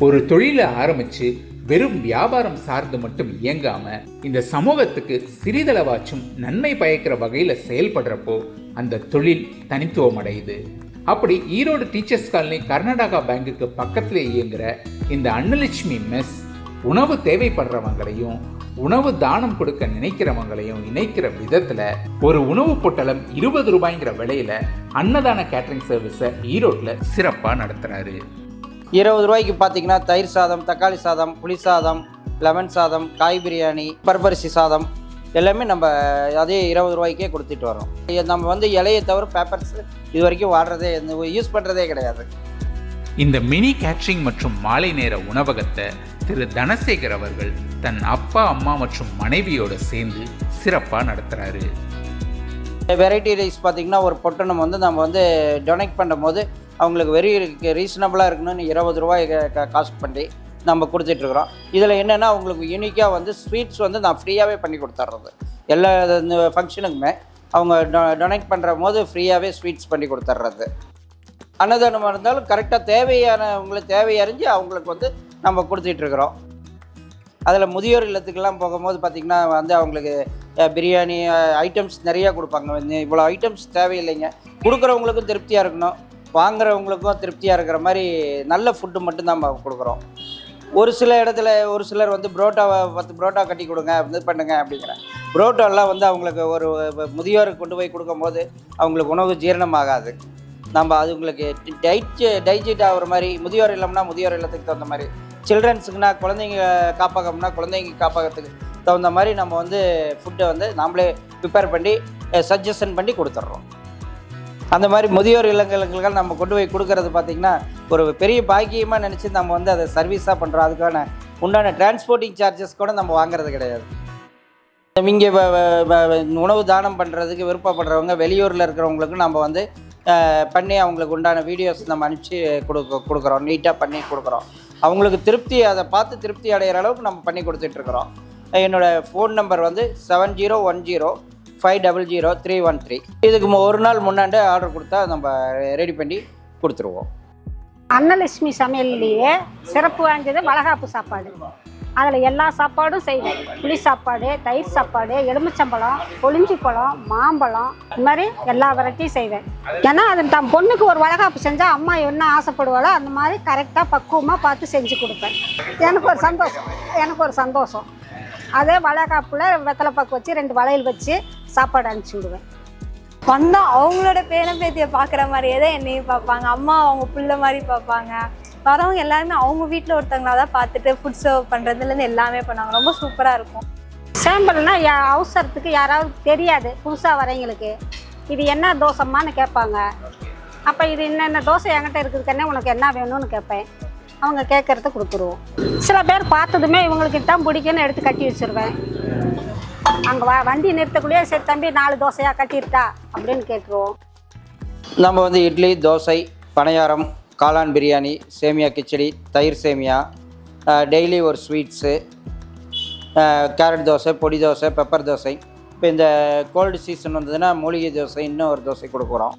ஒரு தொழிலை ஆரம்பிச்சு வெறும் வியாபாரம் சார்ந்து மட்டும் இயங்காம இந்த சமூகத்துக்கு சிறிதளவாச்சும் நன்மை பயக்கிற வகையில செயல்படுறப்போ அந்த தொழில் தனித்துவம் அடையுது. அப்படி ஈரோடு டீச்சர்ஸ் காலனி கர்நாடகா பேங்குக்கு பக்கத்தில் இயங்குற இந்த அன்னலட்சுமி மெஸ் உணவு தேவைப்படுறவங்களையும் உணவு தானம் கொடுக்க நினைக்கிறவங்களையும் இணைக்கிற விதத்தில் ஒரு உணவு பொட்டலம் இருபது ரூபாய்ங்கிற விலையில அன்னதான கேட்டரிங் சர்வீஸை ஈரோட்டில் சிறப்பாக நடத்துகிறாரு இருபது ரூபாய்க்கு பார்த்தீங்கன்னா தயிர் சாதம் தக்காளி சாதம் புளி சாதம் லெமன் சாதம் காய் பிரியாணி பர்பரிசி சாதம் எல்லாமே நம்ம அதே இருபது ரூபாய்க்கே கொடுத்துட்டு வரோம். நம்ம வந்து இலையை தவிர பேப்பர்ஸ் இது வரைக்கும் வாடுறதே யூஸ் பண்ணுறதே கிடையாது. இந்த மினி கேட்ரிங் மற்றும் மாலை நேர உணவகத்தை திரு தனசேகர் அவர்கள் தன் அப்பா அம்மா மற்றும் மனைவியோட சேர்ந்து சிறப்பா நடத்துறாரு. வெரைட்டி ரைஸ் பார்த்தீங்கன்னா ஒரு பொட்டணம் வந்து நம்ம வந்து டொனேட் பண்ணும்போது அவங்களுக்கு வெரி ரீசனபிளாக இருக்கணும்னு இருபது ரூபாய் காஸ்ட் பண்ணி நம்ம கொடுத்துட்ருக்குறோம் இதில் என்னென்னா அவங்களுக்கு யூனிக்காக வந்து ஸ்வீட்ஸ் வந்து நான் ஃப்ரீயாகவே பண்ணி கொடுத்துட்றது எல்லா இந்த ஃபங்க்ஷனுக்குமே அவங்க டொ டொனேட் பண்ணுற போது ஃப்ரீயாகவே ஸ்வீட்ஸ் பண்ணி கொடுத்துட்றது அன்னதானமாக இருந்தாலும் கரெக்டாக தேவையான தேவையறிஞ்சு தேவை அறிஞ்சு அவங்களுக்கு வந்து நம்ம கொடுத்துட்ருக்குறோம் அதில் முதியோர் இல்லத்துக்கெல்லாம் போகும்போது பார்த்திங்கன்னா வந்து அவங்களுக்கு பிரியாணி ஐட்டம்ஸ் நிறையா கொடுப்பாங்க. வந்து இவ்வளோ ஐட்டம்ஸ் தேவையில்லைங்க. கொடுக்குறவங்களுக்கும் திருப்தியாக இருக்கணும். வாங்குறவங்களுக்கும் திருப்தியாக இருக்கிற மாதிரி நல்ல ஃபுட்டு மட்டும் நம்ம கொடுக்குறோம். ஒரு சில இடத்துல ஒரு சிலர் வந்து புரோட்டாவை பத்து புரோட்டா கட்டி கொடுங்க இது பண்ணுங்க அப்படிங்கிற புரோட்டாலாம் வந்து அவங்களுக்கு ஒரு முதியோருக்கு கொண்டு போய் கொடுக்கும்போது அவங்களுக்கு உணவு ஜீரணமாகாது. நம்ம அது உங்களுக்கு டைட் டைஜிட் ஆகிற மாதிரி முதியோர் இல்லம்னா முதியோர் இல்லத்துக்கு தகுந்த மாதிரி சில்ட்ரன்ஸுக்குனா குழந்தைங்க காப்பகம்னா குழந்தைங்க காப்பகத்துக்கு தகுந்த மாதிரி நம்ம வந்து ஃபுட்டை வந்து நாமளே ப்ரிப்பேர் பண்ணி சஜஷன் பண்ணி கொடுத்துட்றோம் அந்த மாதிரி முதியோர் இல்லங்களுக்கெல்லாம் நம்ம கொண்டு போய் கொடுக்கறது பார்த்திங்கன்னா ஒரு பெரிய பாக்கியமாக நினச்சி நம்ம வந்து அதை சர்வீஸாக பண்ணுறோம் அதுக்கான உண்டான டிரான்ஸ்போர்ட்டிங் சார்ஜஸ் கூட நம்ம வாங்குறது கிடையாது. இங்கே உணவு தானம் பண்ணுறதுக்கு விருப்பப்படுறவங்க வெளியூரில் இருக்கிறவங்களுக்கு நம்ம வந்து பண்ணி அவங்களுக்கு உண்டான வீடியோஸ் நம்ம அனுப்பிச்சு கொடுக்க கொடுக்குறோம். நீட்டாக பண்ணி கொடுக்குறோம். அவங்களுக்கு திருப்தி அதை பார்த்து திருப்தி அடைகிற அளவுக்கு நம்ம பண்ணி கொடுத்துட்ருக்குறோம் என்னோடய ஃபோன் நம்பர் வந்து seven zero one zero five double zero three one three இதுக்கு ஒரு நாள் முன்னாண்டு ஆர்டர் கொடுத்தா நம்ம ரெடி பண்ணி கொடுத்துருவோம். அன்னலட்சுமி சமையல்லையே சிறப்பு வாய்ந்தது வளகாப்பு சாப்பாடு. அதில் எல்லா சாப்பாடும் செய்வேன். புளி சாப்பாடு தயிர் சாப்பாடு எலுமிச்சம்பழம் பொளிஞ்சி பழம் மாம்பழம் இது மாதிரி எல்லா வெரைட்டியும் செய்வேன். ஏன்னா அது தம் பொண்ணுக்கு ஒரு வளகாப்பு செஞ்சால் அம்மா என்ன ஆசைப்படுவாளோ அந்த மாதிரி கரெக்டாக பக்குவமாக பார்த்து செஞ்சு கொடுப்பேன். எனக்கு ஒரு சந்தோஷம். எனக்கு ஒரு சந்தோஷம். அதே வளகாப்பில் வெத்தலை பாக்கு வச்சு ரெண்டு வளையல் வச்சு சாப்பாடு அனுப்பிச்சி விடுவேன். வந்தா அவங்களோட பேரன் பேத்தியை பார்க்குற மாதிரியே தான் என்னையும் பார்ப்பாங்க. அம்மா அவங்க பிள்ளை மாதிரி பார்ப்பாங்க. வரவங்க எல்லாருமே அவங்க வீட்டில் ஒருத்தவங்களா தான் பார்த்துட்டு ஃபுட் சர்வ் பண்ணுறதுலேருந்து எல்லாமே பண்ணாங்க ரொம்ப சூப்பராக இருக்கும். சாம்பிள்னா யா- அவசரத்துக்கு யாராவது தெரியாது. புதுசாக வரவங்களுக்கு இது என்ன தோசைம்மான்னு கேட்பாங்க. அப்போ இது என்னென்ன தோசை என்கிட்ட இருக்குதுக்கன்னே உனக்கு என்ன வேணும்னு கேட்பேன். அவங்க கேட்குறத கொடுத்துருவோம். சில பேர் பார்த்ததுமே இவங்களுக்கு தான் பிடிக்குன்னு எடுத்து கட்டி வச்சுருவேன். அங்கே வ வண்டி நிறுத்தக்குள்ளேயே சரி தம்பி நாலு தோசையாக கட்டிருட்டா அப்படின்னு கேட்டுருவோம். நம்ம வந்து இட்லி தோசை பணியாரம் காளான் பிரியாணி சேமியா கிச்சடி தயிர் சேமியா டெய்லி ஒரு ஸ்வீட்ஸு கேரட் தோசை பொடி தோசை பெப்பர் தோசை. இப்போ இந்த கோல்டு சீசன் வந்ததுன்னா மூலிகை தோசை இன்னும் ஒரு தோசை கொடுக்குறோம்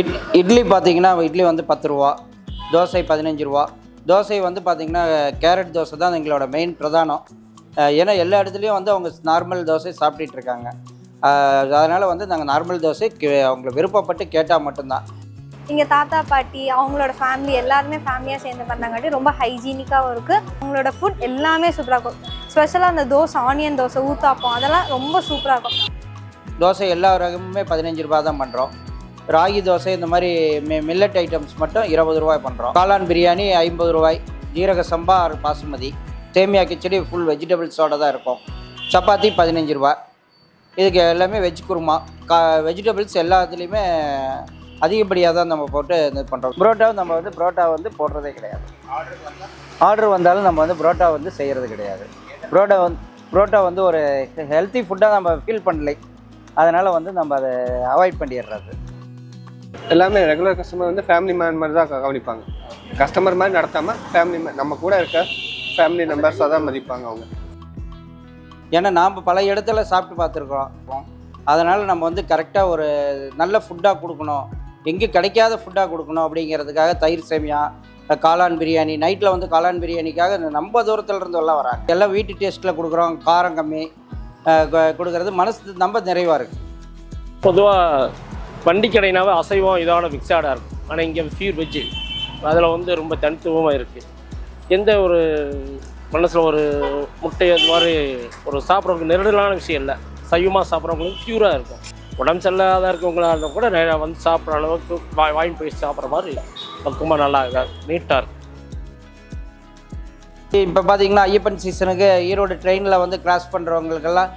இட் இட்லி பார்த்தீங்கன்னா இட்லி வந்து பத்து ரூபா தோசை பதினஞ்சு ரூபா. தோசை வந்து பார்த்திங்கன்னா கேரட் தோசை தான் எங்களோட மெயின் பிரதானம். ஏன்னா எல்லா இடத்துலையும் வந்து அவங்க நார்மல் தோசை சாப்பிட்டுட்டு இருக்காங்க. அதனால் வந்து நாங்கள் நார்மல் தோசை கே- அவங்க விருப்பப்பட்டு கேட்டால் மட்டும்தான். இங்கே தாத்தா பாட்டி அவங்களோட ஃபேமிலி எல்லாருமே ஃபேமிலியாக சேர்ந்து பண்ணாங்காட்டி ரொம்ப ஹைஜீனிக்காகவும் இருக்குது அவங்களோட ஃபுட் எல்லாமே சூப்பராக இருக்கும். ஸ்பெஷலாக அந்த தோசை ஆனியன் தோசை ஊத்தாப்பம் அதெல்லாம் ரொம்ப சூப்பராக இருக்கும். தோசை எல்லா ரகமுமே பதினஞ்சு ரூபா தான் பண்ணுறோம் ராகி தோசை இந்த மாதிரி மில்லட் ஐட்டம்ஸ் மட்டும் இருபது ரூபாய் பண்ணுறோம் காளான் பிரியாணி ஐம்பது ரூபாய். ஜீரக சம்பா பாசுமதி. சேமியா கிச்சடி ஃபுல் வெஜிடபிள்ஸோட தான் இருக்கும். சப்பாத்தி பதினஞ்சு ரூபா. இதுக்கு எல்லாமே வெஜ் குருமா. கா வெஜிடபிள்ஸ் எல்லாத்துலேயுமே அதிகப்படியாக தான் நம்ம போட்டு இது பண்ணுறோம் புரோட்டா நம்ம வந்து புரோட்டா வந்து போடுறதே கிடையாது. ஆர்டர் வந்தாலும் நம்ம வந்து புரோட்டா வந்து செய்கிறது கிடையாது. புரோட்டா வந்து புரோட்டா வந்து ஒரு ஹெல்த்தி ஃபுட்டாக நம்ம ஃபீல் பண்ணலை. அதனால் வந்து நம்ம அதை அவாய்ட் பண்ணிடுறது. எல்லாமே ரெகுலர் கஸ்டமர் வந்து ஃபேமிலி மேன் மாதிரி தான் கவனிப்பாங்க. கஸ்டமர் மாதிரி நடத்தாமல் ஃபேமிலி மேன் நம்ம கூட இருக்க ஃபேமிலி மெம்பர்ஸாக தான் மதிப்பாங்க அவங்க. ஏன்னா நாம் பல இடத்துல சாப்பிட்டு பார்த்துருக்குறோம். அதனால் நம்ம வந்து கரெக்டாக ஒரு நல்ல ஃபுட்டாக கொடுக்கணும். எங்கே கிடைக்காத ஃபுட்டாக கொடுக்கணும் அப்படிங்கிறதுக்காக தயிர் சேமியா காளான் பிரியாணி நைட்டில் வந்து காளான் பிரியாணிக்காக ரொம்ப தூரத்துல இருந்து எல்லாம் வராங்க. எல்லாம் வீட்டு டேஸ்ட்டில் கொடுக்குறோம். காரம் கம்மி கொடுக்கறது மனசு ரொம்ப நிறைவாக இருக்குது பொதுவாக வண்டி கடைனாவே அசைவம் இதோட மிக்சடாக இருக்கும். ஆனால் இங்கே பியூர் வெஜ்ஜு அதில் வந்து ரொம்ப தனித்துவமாக இருக்குது எந்த ஒரு மனசில் ஒரு முட்டை அது மாதிரி ஒரு சாப்பிட்றவங்களுக்கு நெருடலான விஷயம் இல்லை. சைவமாக சாப்பிட்றவங்களுக்கு க்யூராக இருக்கும். உடம்பு சரியில்லாத இருக்கவங்களா இருந்தால் கூட நிறையா வந்து சாப்பிட்ற அளவுக்கு வாய் வாங்கி போய் சாப்பிட்ற மாதிரி பக்குவமாக நல்லா நீட்டாக இருக்கும். இப்போ பார்த்தீங்கன்னா ஐயப்பன் சீசனுக்கு ஈரோடு ட்ரெயினில் வந்து கிராஸ் பண்ணுறவங்களுக்கெல்லாம்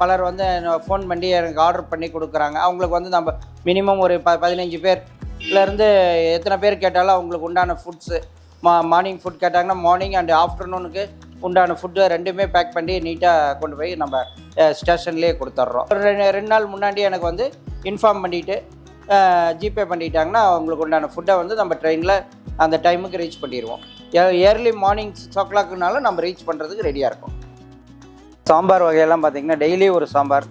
பலர் வந்து ஃபோன் பண்ணி எனக்கு ஆர்டர் பண்ணி கொடுக்குறாங்க. அவங்களுக்கு வந்து நம்ம மினிமம் ஒரு ப பதினஞ்சு பேர்லேருந்து எத்தனை பேர் கேட்டாலும் அவங்களுக்கு உண்டான ஃபுட்ஸு மா மார்னிங் ஃபுட் கேட்டாங்கன்னா மார்னிங் அண்ட் ஆஃப்டர்நூனுக்கு உண்டான ஃபுட்டு ரெண்டுமே பேக் பண்ணி நீட்டாக கொண்டு போய் நம்ம ஸ்டேஷன்லேயே கொடுத்துட்றோம் ரெண்டு ரெண்டு நாள் முன்னாடி எனக்கு வந்து இன்ஃபார்ம் பண்ணிவிட்டு ஜிபே பண்ணிட்டாங்கன்னா அவங்களுக்கு உண்டான ஃபுட்டை வந்து நம்ம ட்ரெயினில் அந்த டைமுக்கு ரீச் பண்ணிடுவோம். ஏர்லி மார்னிங் சிக்ஸ் ஓ கிளாக்குனாலும் நம்ம ரீச் பண்ணுறதுக்கு ரெடியாக இருக்கும் சாம்பார் வகையெல்லாம் பார்த்திங்கன்னா டெய்லி ஒரு சாம்பார்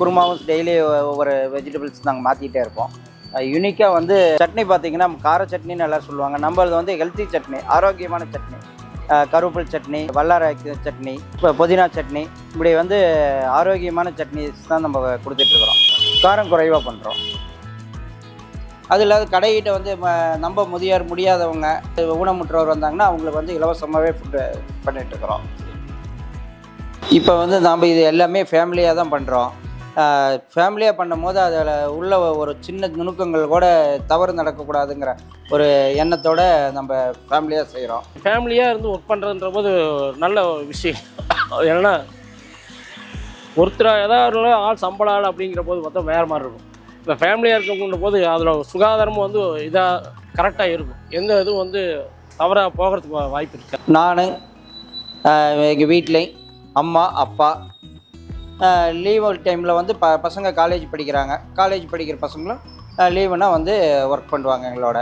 குருமாவும் டெய்லி ஒவ்வொரு வெஜிடபிள்ஸ் நாங்கள் மாற்றிட்டே இருப்போம். யூனிக்காக வந்து சட்னி பார்த்திங்கன்னா கார சட்னின்னு எல்லாம் சொல்லுவாங்க. நம்மளது வந்து ஹெல்த்தி சட்னி ஆரோக்கியமான சட்னி. அஹ் கருவேப்பில் சட்னி வல்லார சட்னி இப்போ புதினா சட்னி. இப்படி வந்து ஆரோக்கியமான சட்னிஸ் தான் நம்ம கொடுத்துட்ருக்குறோம் காரம் குறைவாக பண்ணுறோம் அது இல்லாத கடைகிட்ட வந்து ம- நம்ம முதியார் முடியாதவங்க ஊனமுற்றவர் வந்தாங்கன்னா அவங்களுக்கு வந்து இலவசமாகவே ஃபுட்டு பண்ணிகிட்ருக்குறோம் இப்போ வந்து நாம் இது எல்லாமே ஃபேமிலியாக தான் பண்ணுறோம் ஃபேமிலியாக பண்ணும் போது அதில் உள்ள ஒரு சின்ன நுணுக்கங்கள் கூட தவறு நடக்கக்கூடாதுங்கிற ஒரு எண்ணத்தோட நம்ம ஃபேமிலியாக செய்கிறோம் ஃபேமிலியாக இருந்து ஒர்க் பண்ணுறதுன்ற போது நல்ல விஷயம். ஏன்னா ஒருத்தர் ஏதாவது ஆள் சம்பள ஆள் அப்படிங்கிற போது பார்த்தா வேறு மாதிரி இருக்கும். இப்போ ஃபேமிலியாக இருக்கவங்கன்ற போது அதில் சுகாதாரமும் வந்து இதாக கரெக்டாக இருக்கும். எந்த இதுவும் வந்து தவறாக போகிறதுக்கு வாய்ப்பு இருக்கு நான் எங்கள் வீட்டில் அம்மா அப்பா லீவ் டைமில் வந்து ப பசங்க காலேஜ் படிக்கிறாங்க. காலேஜ் படிக்கிற பசங்களும் லீவுனா வந்து ஒர்க் பண்ணுவாங்க எங்களோட.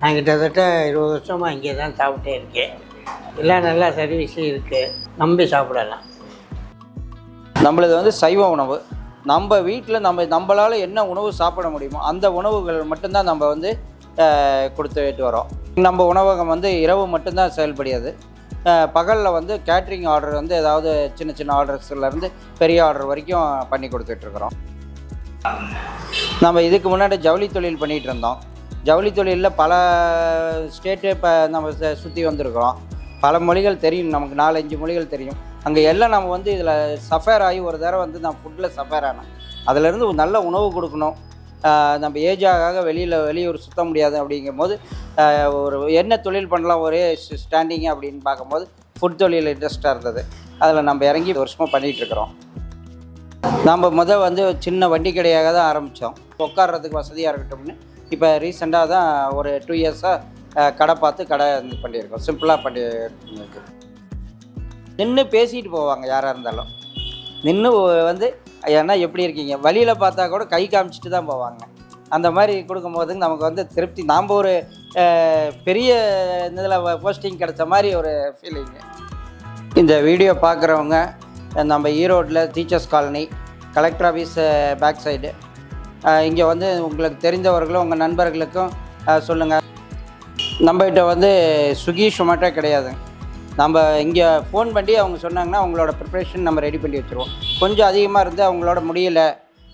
நான் கிட்டத்தட்ட இருபது வருஷமாக இங்கே தான் சாப்பிட்டே இருக்கேன். எல்லாம் நல்லா சர்வீஸும் இருக்குது நம்பி சாப்பிடலாம். நம்மளது வந்து சைவ உணவு. நம்ம வீட்டில் நம்ம நம்மளால் என்ன உணவு சாப்பிட முடியுமோ அந்த உணவுகள் மட்டும்தான் நம்ம வந்து கொடுத்துட்டு வரோம். நம்ம உணவகம் வந்து இரவு மட்டும்தான் செயல்படியாது பகலில் வந்து கேட்ரிங் ஆர்டர் வந்து ஏதாவது சின்ன சின்ன ஆர்டர்ஸ்லேருந்து பெரிய ஆர்டர் வரைக்கும் பண்ணி கொடுத்துட்ருக்குறோம் நம்ம இதுக்கு முன்னாடி ஜவுளி தொழில் பண்ணிகிட்டு இருந்தோம். ஜவுளி தொழிலில் பல ஸ்டேட்டு இப்போ நம்ம சுற்றி வந்திருக்கிறோம். பல மொழிகள் தெரியும். நமக்கு நாலஞ்சு மொழிகள் தெரியும். அங்கே எல்லாம் நம்ம வந்து இதில் சஃபேர் ஆகி ஒரு தடவை வந்து நான் ஃபுட்டில் சஃபேர் ஆனேன். அதுலேருந்து ஒரு நல்ல உணவு கொடுக்கணும். நம்ம ஏஜ் ஆக ஆக வெளியில் வெளியூர் சுத்த முடியாது அப்படிங்கும்போது போது ஒரு என்ன தொழில் பண்ணலாம் ஒரே ஸ்டாண்டிங் அப்படின்னு பார்க்கும்போது ஃபுட் தொழில் இன்ட்ரெஸ்ட்டாக இருந்தது. அதில் நம்ம இறங்கி வருஷமாக பண்ணிகிட்டு இருக்கிறோம். நம்ம முதல் வந்து சின்ன வண்டி கடையாக தான் ஆரம்பித்தோம் உட்கார்றதுக்கு வசதியாக இருக்கட்டும்னு. இப்போ ரீசெண்டாக தான் ஒரு டூ இயர்ஸாக கடை பார்த்து கடை இது பண்ணியிருக்கோம். சிம்பிளாக பண்ணி நின்று பேசிட்டு போவாங்க யாராக இருந்தாலும். நின்று வந்து ஏன்னா எப்படி இருக்கீங்க? வழியில் பார்த்தா கூட கை காமிச்சிட்டு தான் போவாங்க. அந்த மாதிரி கொடுக்கும்போது நமக்கு வந்து திருப்தி. நாம் ஒரு பெரிய இதில் போஸ்டிங் கிடைச்ச மாதிரி ஒரு ஃபீலிங்கு இந்த வீடியோ பார்க்குறவங்க நம்ம ஈரோட்டில் teachers colony collector office back side இங்கே வந்து உங்களுக்கு தெரிந்தவர்களும் உங்கள் நண்பர்களுக்கும் சொல்லுங்கள் நம்மகிட்ட வந்து ஸ்விக்கி சொமேட்டோ கிடையாது. நம்ம இங்கே ஃபோன் பண்ணி அவங்க சொன்னாங்கன்னா அவங்களோட ப்ரிப்ரேஷன் நம்ம ரெடி பண்ணி வச்சுருவோம். கொஞ்சம் அதிகமாக இருந்து அவங்களோட முடியலை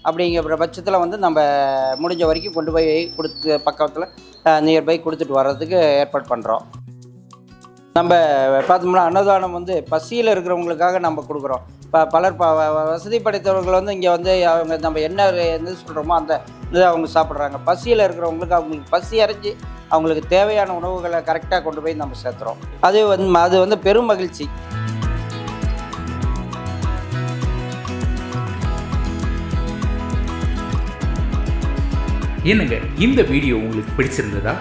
அப்படிங்கிற பட்சத்தில் வந்து நம்ம முடிஞ்ச வரைக்கும் கொண்டு போய் கொடுத்து பக்கத்தில் நியர்பை கொடுத்துட்டு வர்றதுக்கு ஏற்பாடு பண்ணுறோம் நம்ம பார்த்தோம்னா அன்னதானம் வந்து பசியில் இருக்கிறவங்களுக்காக நம்ம கொடுக்குறோம். இப்போ பலர் ப வ- வசதி படைத்தவர்கள் வந்து இங்கே வந்து அவங்க நம்ம என்ன எது சொல்கிறோமோ அந்த இது அவங்க சாப்பிட்றாங்க. பசியில் இருக்கிறவங்களுக்கு அவங்களுக்கு பசி அரைஞ்சி அவங்களுக்கு தேவையான உணவுகளை கரெக்டாக கொண்டு போய் நம்ம சேர்த்துறோம். அது வந்து அது வந்து பெரும் மகிழ்ச்சி. என்னங்க இந்த வீடியோ உங்களுக்கு பிடிச்சிருந்ததா?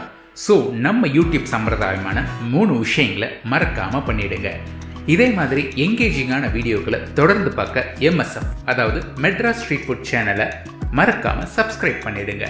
ஸோ நம்ம யூடியூப் சம்பிரதாயமான மூணு விஷயங்களை மறக்காமல் பண்ணிவிடுங்க இதே மாதிரி எங்கேஜிங்கான வீடியோக்களை தொடர்ந்து பார்க்க எம்எஸ்எஃப் அதாவது மெட்ராஸ் ஸ்ட்ரீட் ஃபுட் சேனலை மறக்காமல் சப்ஸ்கிரைப் பண்ணிடுங்க.